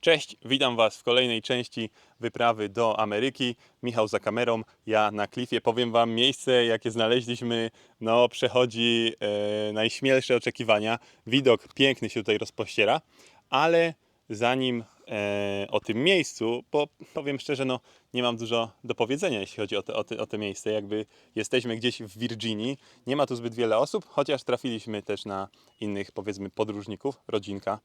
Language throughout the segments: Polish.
Cześć, witam Was w kolejnej części wyprawy do Ameryki. Michał za kamerą, ja na klifie. Powiem Wam, miejsce jakie znaleźliśmy, no przechodzi e, najśmielsze oczekiwania. Widok piękny się tutaj rozpościera, ale zanim e, o tym miejscu, bo powiem szczerze, no nie mam dużo do powiedzenia, jeśli chodzi o te, o, te, o te miejsce. Jakby jesteśmy gdzieś w Virginii, nie ma tu zbyt wiele osób, chociaż trafiliśmy też na innych, powiedzmy, podróżników, rodzinka.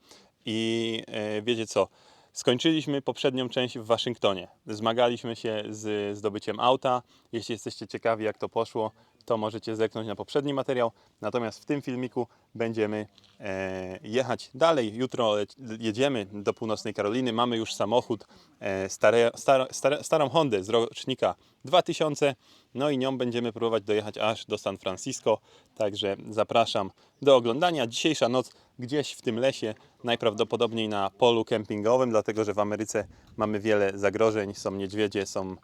I e, wiecie co? Skończyliśmy poprzednią część w Waszyngtonie. Zmagaliśmy się z zdobyciem auta. Jeśli jesteście ciekawi, jak to poszło, to możecie zerknąć na poprzedni materiał. Natomiast w tym filmiku będziemy e, jechać dalej. Jutro jedziemy do północnej Karoliny. Mamy już samochód, e, stare, staro, stare, starą Hondę z rocznika 2000. No i nią będziemy próbować dojechać aż do San Francisco. Także zapraszam do oglądania. Dzisiejsza noc gdzieś w tym lesie, najprawdopodobniej na polu kempingowym, dlatego że w Ameryce mamy wiele zagrożeń. Są niedźwiedzie, są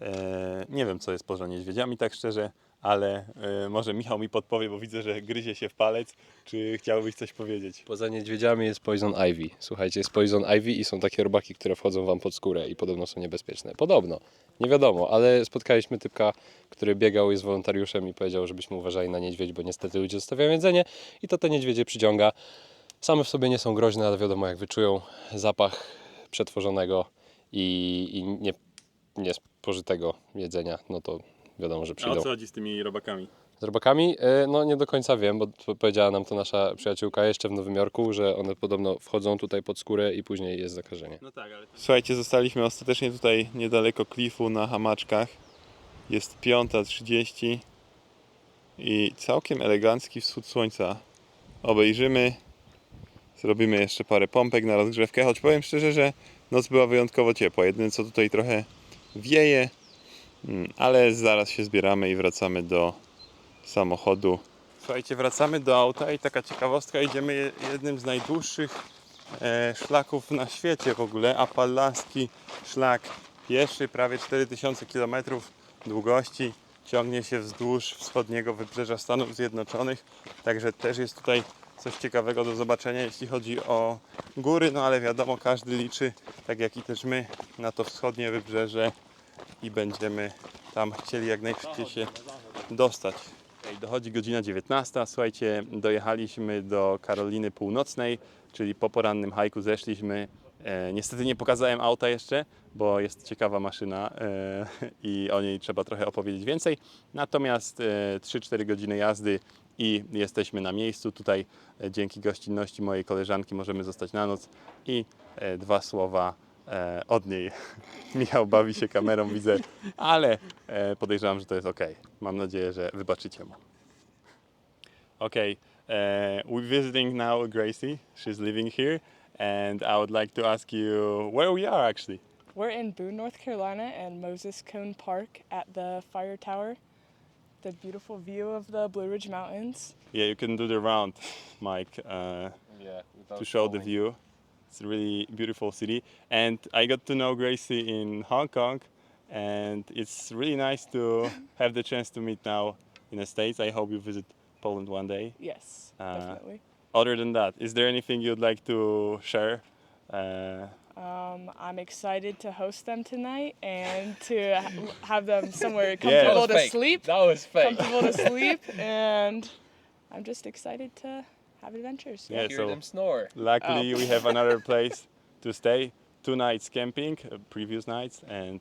E, nie wiem, co jest poza niedźwiedziami, tak szczerze, ale e, może Michał mi podpowie, bo widzę, że gryzie się w palec. Czy chciałbyś coś powiedzieć? Poza niedźwiedziami jest Poison Ivy. Słuchajcie, jest Poison Ivy i są takie robaki, które wchodzą wam pod skórę i podobno są niebezpieczne. Podobno. Nie wiadomo, ale spotkaliśmy typka, który biegał, jest wolontariuszem i powiedział, żebyśmy uważali na niedźwiedź, bo niestety ludzie zostawiają jedzenie i to te niedźwiedzie przyciąga. Same w sobie nie są groźne, ale wiadomo, jak wyczują zapach przetworzonego i, i nie, niespożytego jedzenia, no to wiadomo, że A przyjdą. o co chodzi z tymi robakami? Z robakami? E, No nie do końca wiem, bo powiedziała nam to nasza przyjaciółka jeszcze w Nowym Jorku, że one podobno wchodzą tutaj pod skórę i później jest zakażenie. No tak, ale... Słuchajcie, zostaliśmy ostatecznie tutaj niedaleko klifu na hamaczkach. Jest 5.30 i całkiem elegancki wschód słońca. Obejrzymy, zrobimy jeszcze parę pompek na rozgrzewkę, choć powiem szczerze, że noc była wyjątkowo ciepła. Jedyne co tutaj trochę wieje, ale zaraz się zbieramy i wracamy do samochodu. Słuchajcie, wracamy do auta i taka ciekawostka, idziemy je- jednym z najdłuższych e, szlaków na świecie w ogóle. Appalaski szlak pieszy, prawie 4000 km długości. Ciągnie się wzdłuż wschodniego wybrzeża Stanów Zjednoczonych. Także też jest tutaj coś ciekawego do zobaczenia, jeśli chodzi o góry. No ale wiadomo, każdy liczy, tak jak i też my, na to wschodnie wybrzeże i będziemy tam chcieli jak najszybciej się dostać. Dochodzi godzina 19. Słuchajcie, dojechaliśmy do Karoliny Północnej, czyli po porannym hajku zeszliśmy. E, niestety nie pokazałem auta jeszcze, bo jest ciekawa maszyna e, i o niej trzeba trochę opowiedzieć więcej. Natomiast e, 3-4 godziny jazdy i jesteśmy na miejscu. Tutaj e, dzięki gościnności mojej koleżanki możemy zostać na noc i e, dwa słowa e, od niej. Michał bawi się kamerą, widzę, ale e, podejrzewam, że to jest ok. Mam nadzieję, że wybaczycie mu. Okay, uh, we're visiting now Gracie. She's living here, and I would like to ask you where we are actually. We're in Boone, North Carolina, and Moses Cone Park at the Fire Tower. The beautiful view of the Blue Ridge Mountains. Yeah, you can do the round, Mike, uh, to show the view. It's a really beautiful city, and I got to know Gracie in Hong Kong, and it's really nice to have the chance to meet now in the States. I hope you visit Poland one day. Yes, Uh, definitely. Other than that, is there anything you'd like to share? Uh, Um, I'm excited to host them tonight and to ha- have them somewhere comfortable That to sleep. That was fake. Comfortable to sleep, and I'm just excited to have adventures. Yeah, Hear so- them snore. Luckily, we have another place to stay. Two nights camping, uh, previous nights, and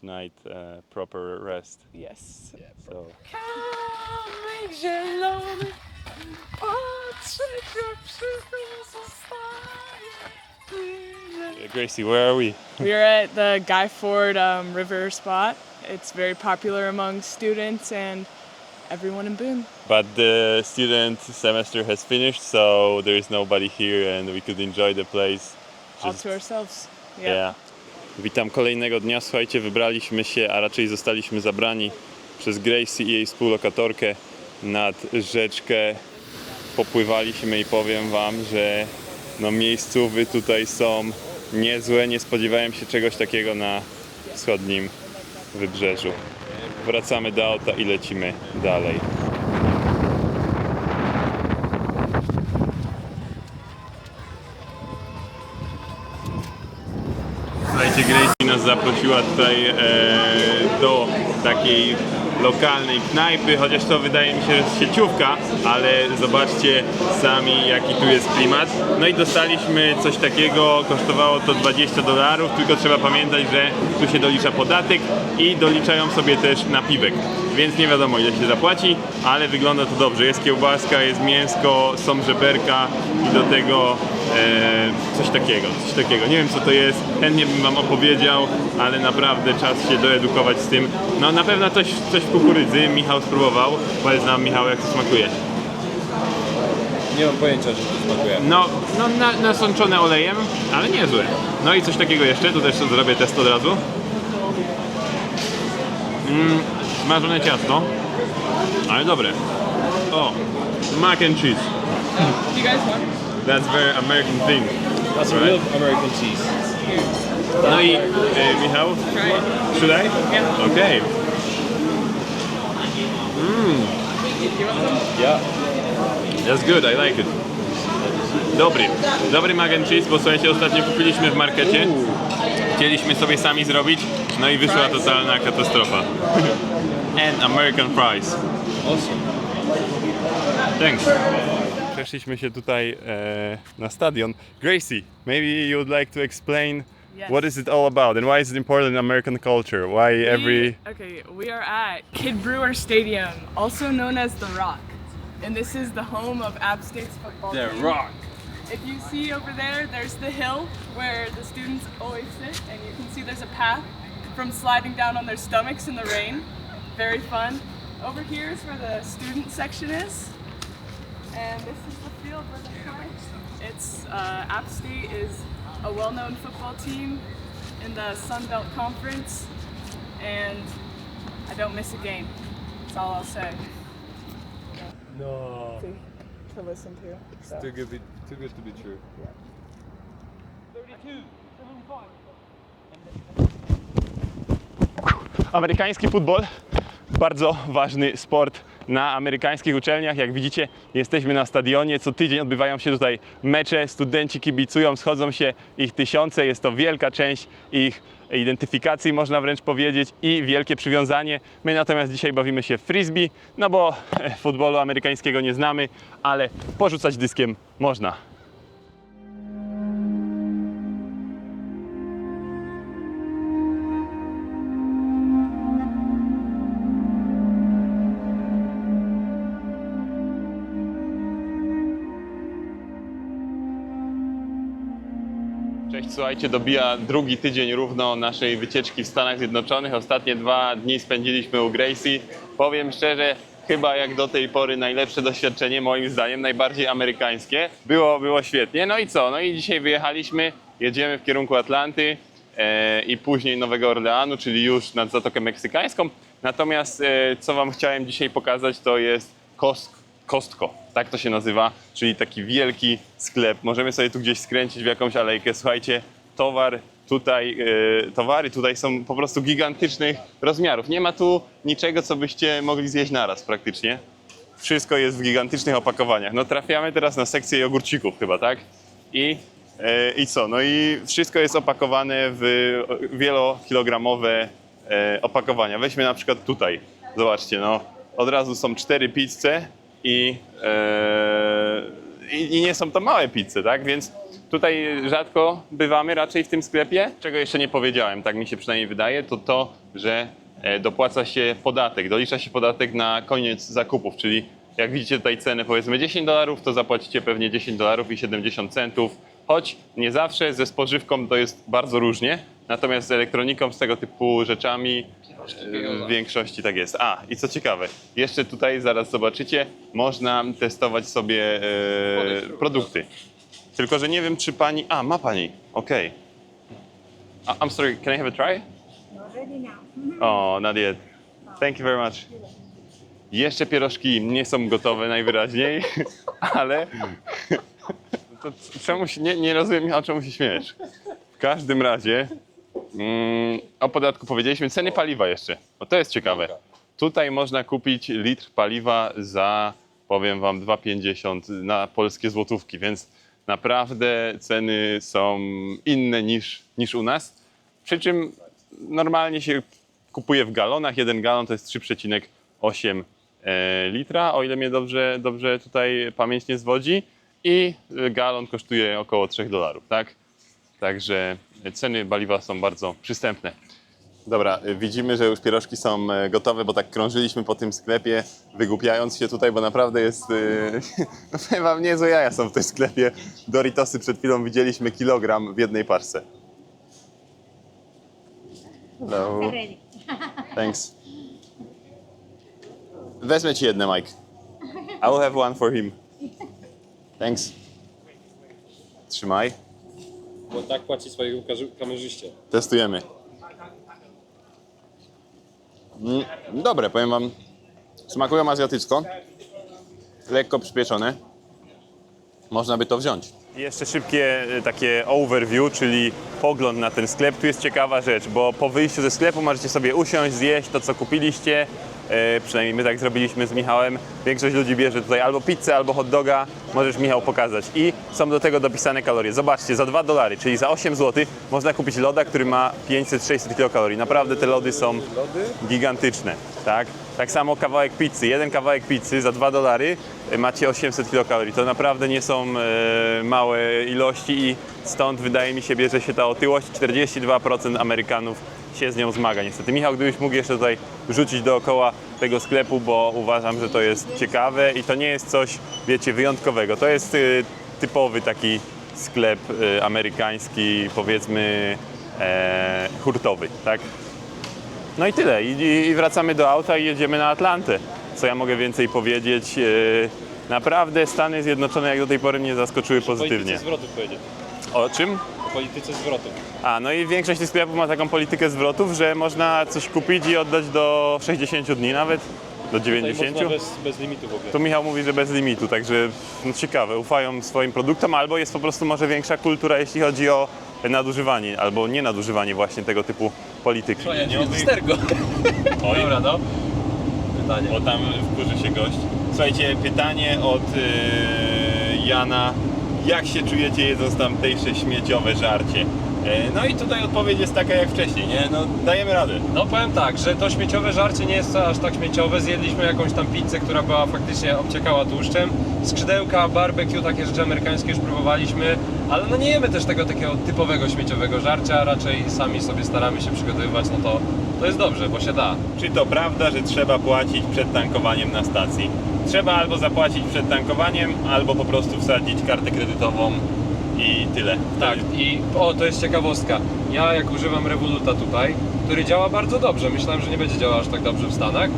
tonight uh, proper rest. Yes. Yeah, So uh, Gracie, where are we? We're at the Guy Ford um, River spot. It's very popular among students and everyone in Boone. But the student semester has finished, so there is nobody here, and we could enjoy the place. All Just- to ourselves. Yeah. Witam kolejnego dnia. Słuchajcie, wybraliśmy się, a raczej zostaliśmy zabrani przez Gracie i jej współlokatorkę nad rzeczkę. Popływaliśmy i powiem Wam, że no miejscówy tutaj są niezłe. Nie spodziewałem się czegoś takiego na wschodnim wybrzeżu. Wracamy do auta i lecimy dalej. Słuchajcie, Gracie nas zaprosiła tutaj e, do takiej lokalnej knajpy, chociaż to wydaje mi się, że jest sieciówka, ale zobaczcie sami jaki tu jest klimat. No i dostaliśmy coś takiego, kosztowało to 20 dolarów, tylko trzeba pamiętać, że tu się dolicza podatek i doliczają sobie też napiwek, więc nie wiadomo ile się zapłaci, ale wygląda to dobrze. Jest kiełbaska, jest mięsko, są żeberka i do tego coś takiego, coś takiego. Nie wiem co to jest, chętnie bym wam opowiedział, ale naprawdę czas się doedukować z tym. No na pewno coś, coś w kukurydzy, Michał spróbował. Powiedz nam Michał jak to smakuje. Nie mam pojęcia, że to smakuje. No, no na, nasączone olejem, ale niezłe. No i coś takiego jeszcze, tu też zrobię test od razu. Mm, smażone ciasto, ale dobre. O, mac and cheese. Do you guys want? That's very American thing. That's a real American cheese. No i e, Michał, should I? Yeah. Okej. Yeah. That's good, I like it. Dobry, dobry mac and cheese, bo słuchajcie, ostatnio kupiliśmy w markecie. Chcieliśmy sobie sami zrobić, no i wyszła totalna katastrofa. And American fries. Awesome. Thanks. Przeszliśmy się tutaj e, na stadion. Gracie, maybe you would like to explain Yes. what is it all about and why is it important in American culture? Why every We, okay, we are at Kid Brewer Stadium, also known as The Rock. And this is the home of App State's football team. Rock. If you see over there, there's the hill where the students always sit, and you can see there's a path from sliding down on their stomachs in the rain. Very fun. Over here is where the student section is, and this is the field where they play. It's uh, App State is a well-known football team in the Sun Belt Conference, and I don't miss a game. That's all I'll say. No. To listen to. So. Too good, be, too good to be true. Amerykański futbol bardzo ważny sport na amerykańskich uczelniach. Jak widzicie, jesteśmy na stadionie. Co tydzień odbywają się tutaj mecze, studenci kibicują, schodzą się ich tysiące. Jest to wielka część ich identyfikacji, można wręcz powiedzieć, i wielkie przywiązanie. My natomiast dzisiaj bawimy się frisbee, no bo futbolu amerykańskiego nie znamy, ale porzucać dyskiem można. Słuchajcie, dobija drugi tydzień równo naszej wycieczki w Stanach Zjednoczonych. Ostatnie dwa dni spędziliśmy u Gracie. Powiem szczerze, chyba jak do tej pory najlepsze doświadczenie, moim zdaniem, najbardziej amerykańskie. Było, było świetnie. No i co? No i dzisiaj wyjechaliśmy, jedziemy w kierunku Atlanty e, i później Nowego Orleanu, czyli już nad Zatokę Meksykańską. Natomiast e, co Wam chciałem dzisiaj pokazać, to jest Costco. Kostko, tak to się nazywa, czyli taki wielki sklep. Możemy sobie tu gdzieś skręcić w jakąś alejkę. Słuchajcie, towar tutaj, e, towary tutaj są po prostu gigantycznych rozmiarów. Nie ma tu niczego, co byście mogli zjeść naraz praktycznie. Wszystko jest w gigantycznych opakowaniach. No trafiamy teraz na sekcję jogurcików chyba, tak? I, e, i co? No i wszystko jest opakowane w wielokilogramowe opakowania. Weźmy na przykład tutaj. Zobaczcie, no od razu są cztery pizze i, i, i nie są to małe pizze, tak? Więc tutaj rzadko bywamy raczej w tym sklepie. Czego jeszcze nie powiedziałem, tak mi się przynajmniej wydaje, to to, że e, dopłaca się podatek, dolicza się podatek na koniec zakupów, czyli jak widzicie tutaj cenę powiedzmy 10 dolarów, to zapłacicie pewnie 10 dolarów i 70 centów, choć nie zawsze ze spożywką to jest bardzo różnie, natomiast z elektroniką, z tego typu rzeczami e, w większości tak jest. A, i co ciekawe, jeszcze tutaj zaraz zobaczycie, można testować sobie e, produkty. Tylko, że nie wiem, czy pani... A, ma pani. A- I'm sorry, can I have a try? O, not yet. Thank you very much. Jeszcze pierożki nie są gotowe najwyraźniej, ale to czemu się, nie, nie rozumiem, o czemu się śmiesz. W każdym razie mm, o podatku powiedzieliśmy, ceny paliwa jeszcze, bo to jest ciekawe. Tutaj można kupić litr paliwa za, powiem wam, 2,50 na polskie złotówki, więc naprawdę ceny są inne niż, niż u nas. Przy czym normalnie się kupuje w galonach. Jeden galon to jest 3,8 e, litra, o ile mnie dobrze, dobrze tutaj pamięć nie zwodzi. I galon kosztuje około 3 dolarów, tak? Także ceny paliwa są bardzo przystępne. Dobra, y, widzimy, że już pierożki są e, gotowe, bo tak krążyliśmy po tym sklepie, wygłupiając się tutaj, bo naprawdę jest, y, no powiem wam, niezłe jaja są w tym sklepie. Doritosy przed chwilą widzieliśmy kilogram w jednej parce. Hello. Thanks. Wezmę ci jedne, Mike. I will have one for him. Thanks. Trzymaj. Bo tak płaci swojego kamerzyście. Testujemy. Mm, dobre, powiem wam. Smakują azjatycko. Lekko przypieczone. Można by to wziąć. Jeszcze szybkie e, takie overview, czyli pogląd na ten sklep. Tu jest ciekawa rzecz, bo po wyjściu ze sklepu możecie sobie usiąść, zjeść to, co kupiliście. E, przynajmniej my tak zrobiliśmy z Michałem. Większość ludzi bierze tutaj albo pizzę, albo hot doga. Możesz, Michał, pokazać. I są do tego dopisane kalorie. Zobaczcie, za 2 dolary, czyli za 8 zł można kupić loda, który ma 500-600 kilokalorii. Naprawdę te lody są gigantyczne, tak? Tak samo kawałek pizzy. Jeden kawałek pizzy za 2 dolary e, macie 800 kilokalorii. To naprawdę nie są e, małe ilości i stąd wydaje mi się bierze się ta otyłość. 42% Amerykanów się z nią zmaga. Niestety, Michał, gdybyś mógł jeszcze tutaj rzucić dookoła tego sklepu, bo uważam, że to jest ciekawe i to nie jest coś, wiecie, wyjątkowego. To jest y, typowy taki sklep y, amerykański, powiedzmy e, hurtowy, tak? No i tyle. I, i- wracamy do auta i jedziemy na Atlantę. Co ja mogę więcej powiedzieć? E, Naprawdę Stany Zjednoczone jak do tej pory mnie zaskoczyły pozytywnie. O czym? O polityce zwrotów. A, no i większość tych sklepów ma taką politykę zwrotów, że można coś kupić i oddać do 60 dni nawet, do Tutaj 90. można bez, bez limitu w ogóle. Tu Michał mówi, że bez limitu, także no, ciekawe, ufają swoim produktom, albo jest po prostu może większa kultura, jeśli chodzi o nadużywanie, albo nie nadużywanie właśnie tego typu polityki. Stergo. Oj. Dobra, no. Pytanie. O tam wkurzy się gość. Słuchajcie, pytanie od yy, Jana. Jak się czujecie jedząc tamtejsze śmieciowe żarcie? E, no i tutaj odpowiedź jest taka jak wcześniej, nie? No dajemy radę. No powiem tak, że to śmieciowe żarcie nie jest aż tak śmieciowe. Zjedliśmy jakąś tam pizzę, która była faktycznie obciekała tłuszczem. Skrzydełka, barbecue, takie rzeczy amerykańskie już próbowaliśmy, ale no nie jemy też tego takiego typowego śmieciowego żarcia, raczej sami sobie staramy się przygotowywać, no to, to jest dobrze, bo się da. Czy to prawda, że trzeba płacić przed tankowaniem na stacji? Trzeba albo zapłacić przed tankowaniem, albo po prostu wsadzić kartę kredytową i tyle. Tak, i o, to jest ciekawostka. Ja jak używam Revoluta tutaj, który działa bardzo dobrze, myślałem, że nie będzie działał aż tak dobrze w Stanach,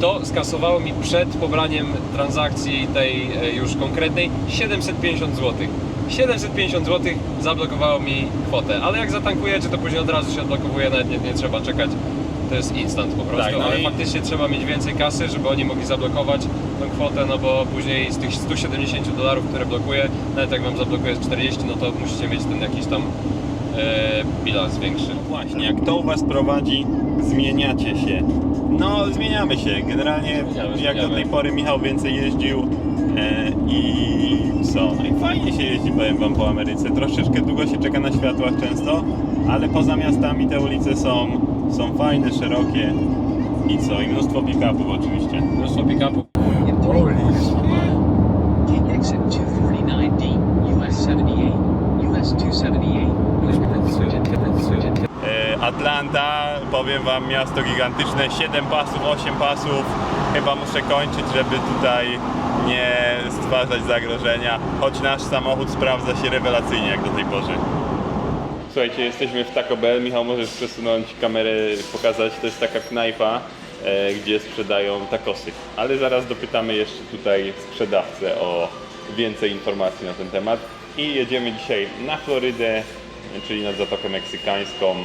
to skasowało mi przed pobraniem transakcji tej e, już konkretnej 750 zł. 750 zł zablokowało mi kwotę, ale jak zatankujecie, to później od razu się odblokowuje, nawet nie, nie trzeba czekać. To jest instant po prostu, Tak, no ale i- faktycznie trzeba mieć więcej kasy, żeby oni mogli zablokować tą kwotę, no bo później z tych 170 dolarów, które blokuje, nawet jak wam zablokuje z 40, no to musicie mieć ten jakiś tam e, bilans większy. Właśnie, jak to u Was prowadzi, zmieniacie się. No, zmieniamy się. Generalnie, Zmieniamy, jak zmieniamy. do tej pory Michał więcej jeździł e, i co? No i fajnie się jeździ, powiem Wam, po Ameryce. Troszeczkę długo się czeka na światłach często, ale poza miastami te ulice są, są fajne, szerokie i co? I mnóstwo pick-upów oczywiście. Mnóstwo pick-upów. Take exit 249D, US 78, US 278, switch it, switch it. E, Atlanta, powiem Wam, miasto gigantyczne, 7 pasów, 8 pasów. Chyba muszę kończyć, żeby tutaj nie stwarzać zagrożenia, choć nasz samochód sprawdza się rewelacyjnie jak do tej pory. Słuchajcie, jesteśmy w Taco Bell. Michał, możesz przesunąć kamerę, pokazać. To jest taka knajpa, e, gdzie sprzedają takosy. Ale zaraz dopytamy jeszcze tutaj sprzedawcę o więcej informacji na ten temat. I jedziemy dzisiaj na Florydę, czyli nad Zatokę Meksykańską.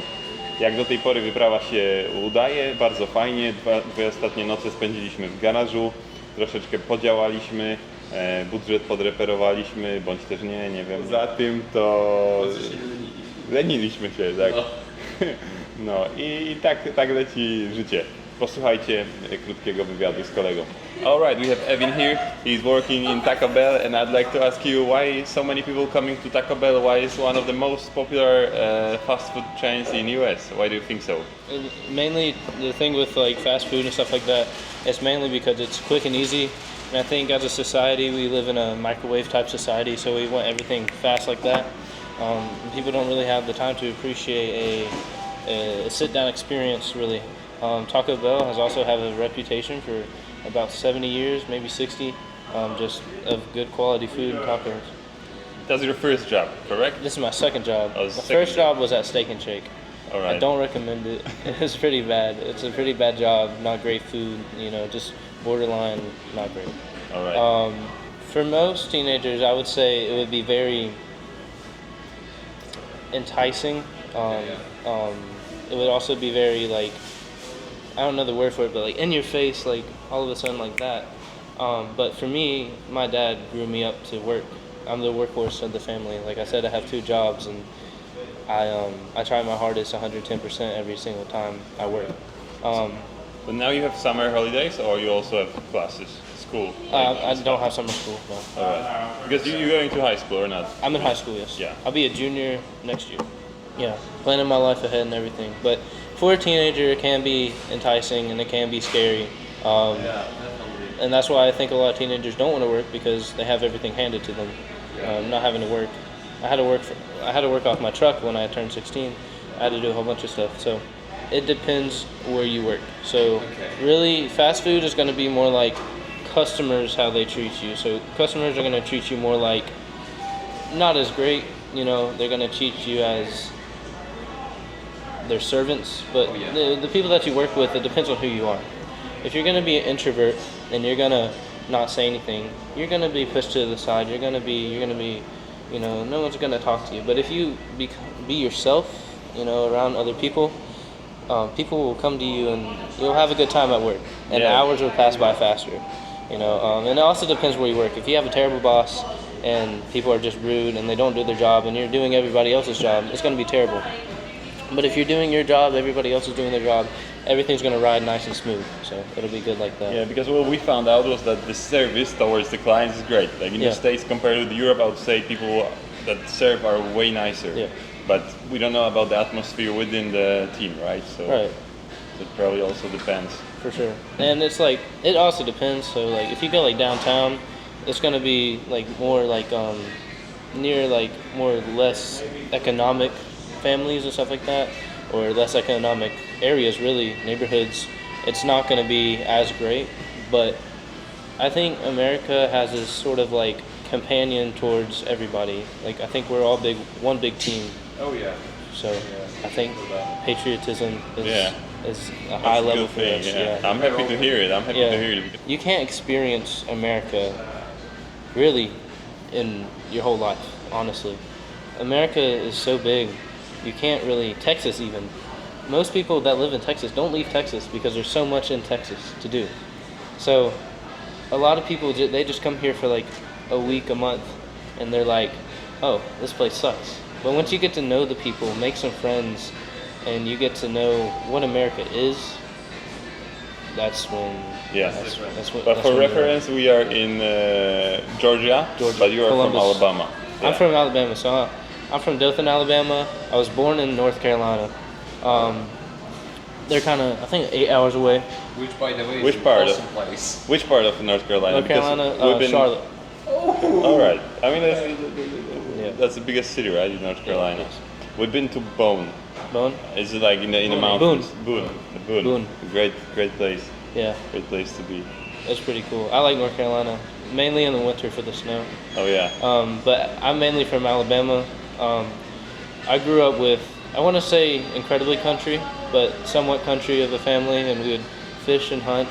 Jak do tej pory wyprawa się udaje, bardzo fajnie. Dwa, dwie ostatnie noce spędziliśmy w garażu, troszeczkę podziałaliśmy, e, budżet podreperowaliśmy, bądź też nie, nie wiem. Za tym to leniliśmy się, tak. No i, i tak, tak leci życie. posłuchajcie krótkiego wywiadu z kolegą. Alright, we have Evan here. He's working in Taco Bell and I'd like to ask you why so many people coming to Taco Bell? Why is one of the most popular uh, fast food chains in the US? Why do you think so? mainly the thing with like fast food and stuff like that it's mainly because it's quick and easy and i think as a society we live in a microwave type society so we want everything fast like that um, people don't really have the time to appreciate a, a sit down experience really um, taco bell has also had a reputation for about 70 years maybe 60 um, just of good quality food and tacos That's your first job, correct? this is my second job Oh, my second first job. job was at steak and shake Alright. I don't recommend it. It's pretty bad. It's a pretty bad job. Not great food. You know, just borderline not great. Alright. Um, for most teenagers, I would say it would be very enticing. Um, um, it would also be very like I don't know the word for it, but like in your face, like all of a sudden like that. Um, but for me, my dad grew me up to work. I'm the workhorse of the family. Like I said, I have two jobs, and I um, I try my hardest, 110% every single time I work. Um, but now you have summer holidays or you also have classes, school? uh, I don't have summer school. No, Alright. Because you, you're going to high school or not? I'm in high school. Yes. Yeah. I'll be a junior next year. Yeah, planning my life ahead and everything. But for a teenager, it can be enticing and it can be scary. Um, and that's why I think a lot of teenagers don't want to work because they have everything handed to them, um, not having to work. I had to work. For, I had to work off my truck when I turned 16. I had to do a whole bunch of stuff. So it depends where you work. So really, fast food is going to be more like customers how they treat you. So customers are going to treat you more like not as great. You know, they're going to treat you as their servants. But the, the people that you work with, it depends on who you are. If you're going to be an introvert and you're going to not say anything, you're going to be pushed to the side. You're going to be, you're going to be, you know, no one's going to talk to you. But if you be, be yourself, you know, around other people, um, people will come to you and you'll have a good time at work. And Yeah. hours will pass by faster. You know, um, and it also depends where you work. If you have a terrible boss and people are just rude and they don't do their job and you're doing everybody else's job, it's going to be terrible. But if you're doing your job, everybody else is doing their job, everything's going to ride nice and smooth. So it'll be good like that. Yeah, because what we found out was that the service towards the clients is great. Like in Yeah. the States compared with Europe, I would say people that serve are way nicer. Yeah. But we don't know about the atmosphere within the team, right? So Right. It probably also depends. For sure. And it's like it also depends. So like if you go like downtown, it's gonna be like more like um near like more less economic families and stuff like that, or less economic areas really neighborhoods. It's not gonna be as great, but I think America has this sort of like companion towards everybody. Like I think we're all big one big team. Oh yeah. So I think patriotism is Yeah. Is a high That's a level good for thing, us. yeah. yeah. I'm happy to hear it. I'm happy Yeah. to hear it. You can't experience America really in your whole life, honestly. America is so big, you can't really, Texas even. Most people that live in Texas don't leave Texas because there's so much in Texas to do. So, a lot of people, they just come here for like a week, a month, and they're like, oh, this place sucks. But once you get to know the people, make some friends, and you get to know what America is, that's when. Yeah. That's, that's what, But that's for when reference, we are in uh, Georgia, Georgia. but you are Columbus. from Alabama. I'm from Alabama, so I- I'm from Dothan, Alabama. I was born in North Carolina. Um, they're kind of, I think, eight hours away. Which, by the way, Which part an of- place. Which part of North Carolina? North Because Carolina, we've uh, been- Charlotte. Oh. All right. I mean, that's, Yeah. that's the biggest city, right, in North Carolina. We've been to Bone. Bone? Is it like in the in the Boone. mountains? Boone. Boone. Boone. Great, great place. Yeah, Great place to be. it's pretty cool. I like North Carolina, mainly in the winter for the snow. Oh yeah. Um, but I'm mainly from Alabama. Um, I grew up with, I want to say incredibly country, but somewhat country of a family, and we would fish and hunt.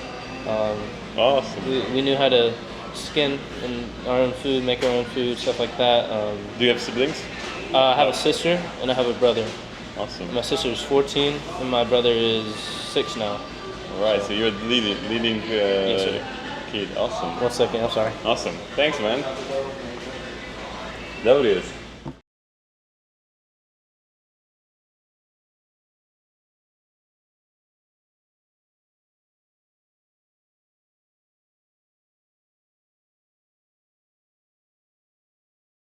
Um, Awesome. we, we knew how to skin and our own food, make our own food, stuff like that. Um, Do you have siblings? uh, I have a sister and I have a brother. Awesome. My sister is 14 and my brother is six now. All right. So you're the leading leading uh, sir. kid. Awesome. One second, I'm sorry. Awesome. Thanks, man. Dobry jest.